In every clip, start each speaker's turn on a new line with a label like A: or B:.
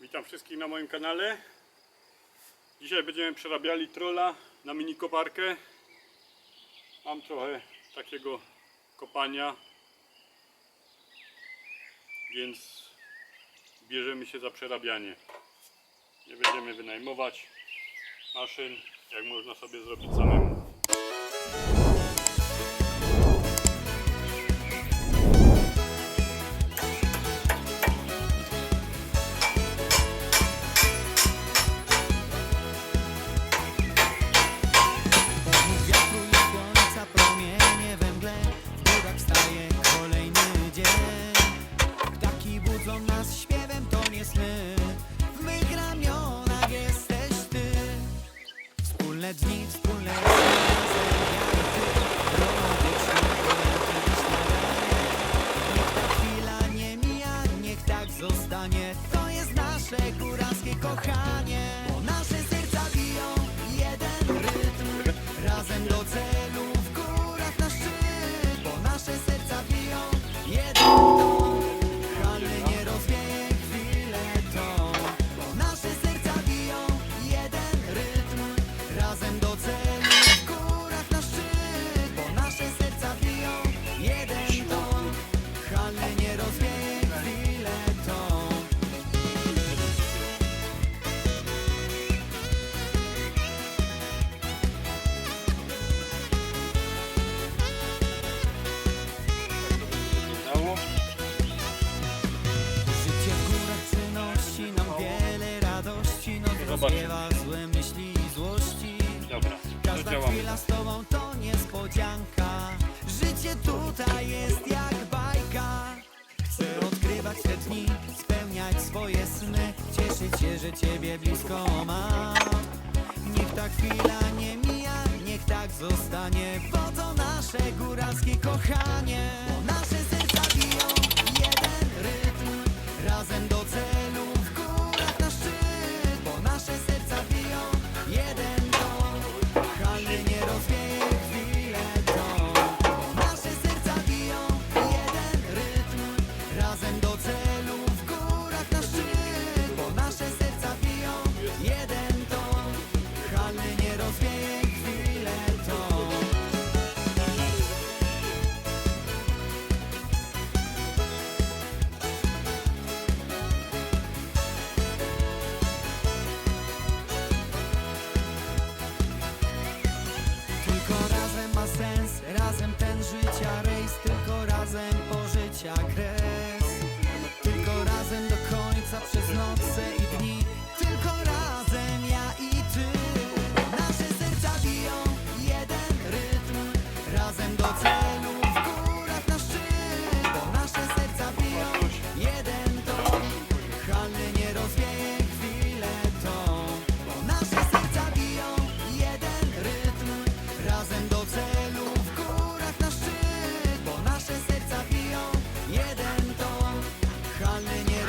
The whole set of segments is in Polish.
A: Witam wszystkich na moim kanale. Dzisiaj będziemy przerabiali trola na mini koparkę. Mam trochę takiego kopania, więc bierzemy się za przerabianie. Nie będziemy wynajmować maszyn, jak można sobie zrobić samemu.
B: wspólnej
A: zobaczymy.
B: złe myśli i złości.
A: Dobra,
B: Każda chwila tak. z tobą to niespodzianka. Życie tutaj jest jak bajka. Chcę odkrywać te dni, spełniać swoje sny. Cieszyć się, że ciebie blisko mam. Niech ta chwila nie mija, niech tak zostanie. Bo to nasze góralskie kochanie.
C: Ona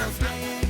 C: That's not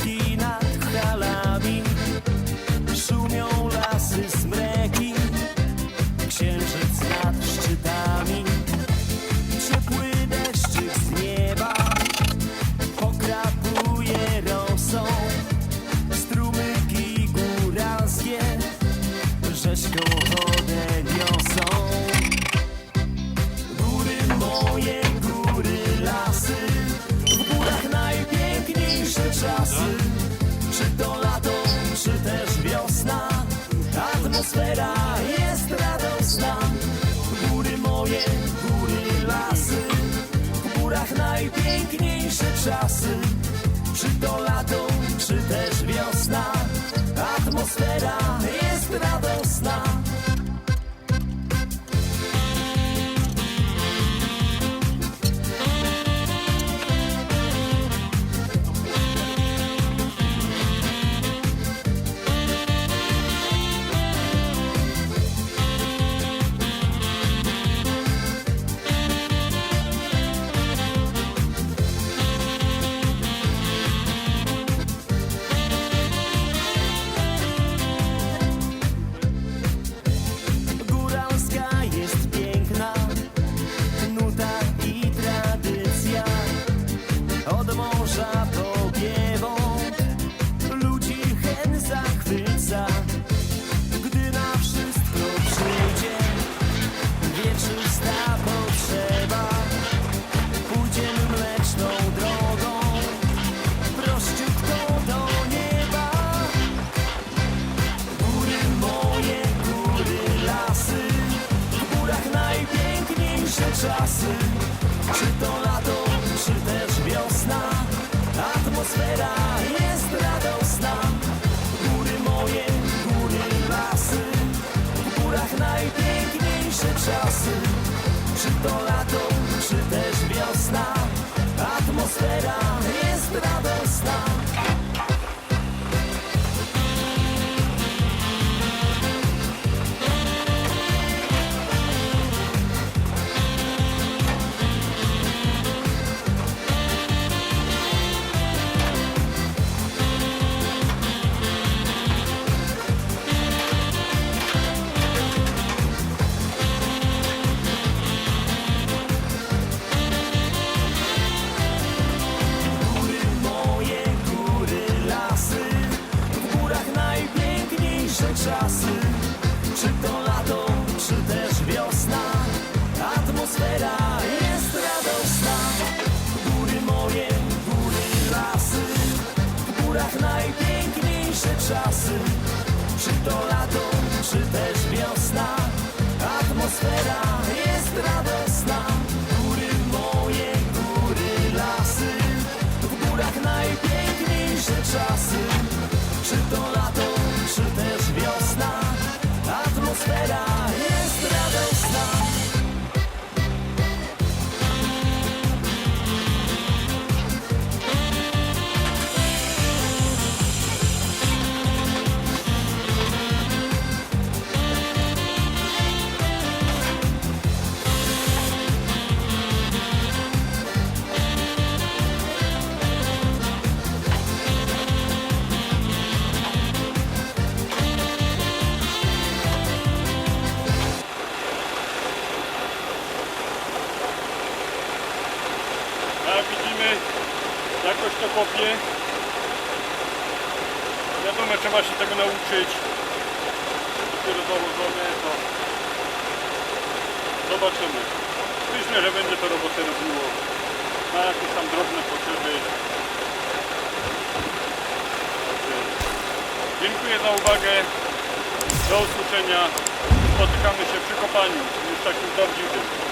C: Cristina. Radosna Góry moje, góry lasy. W górach najpiękniejsze czasy. Czy to lato, czy też wiosna. Atmosfera jest radosna morza pogiewą Ludzi Atmosfera jest Czy to lato, czy też wiosna. Atmosfera jest radosna. Góry moje, góry lasy. W górach najpiękniejsze czasy. Czy to lato, czy też wiosna. Atmosfera
A: kopie. Wiadomo, trzeba się tego nauczyć. Dopiero założone, to zobaczymy. Myślę, że będzie to robotę robiło. Na jakieś tam drobne potrzeby. Dziękuję za uwagę. Do usłyszenia. Spotykamy się przy kopaniu. Już takim prawdziwym.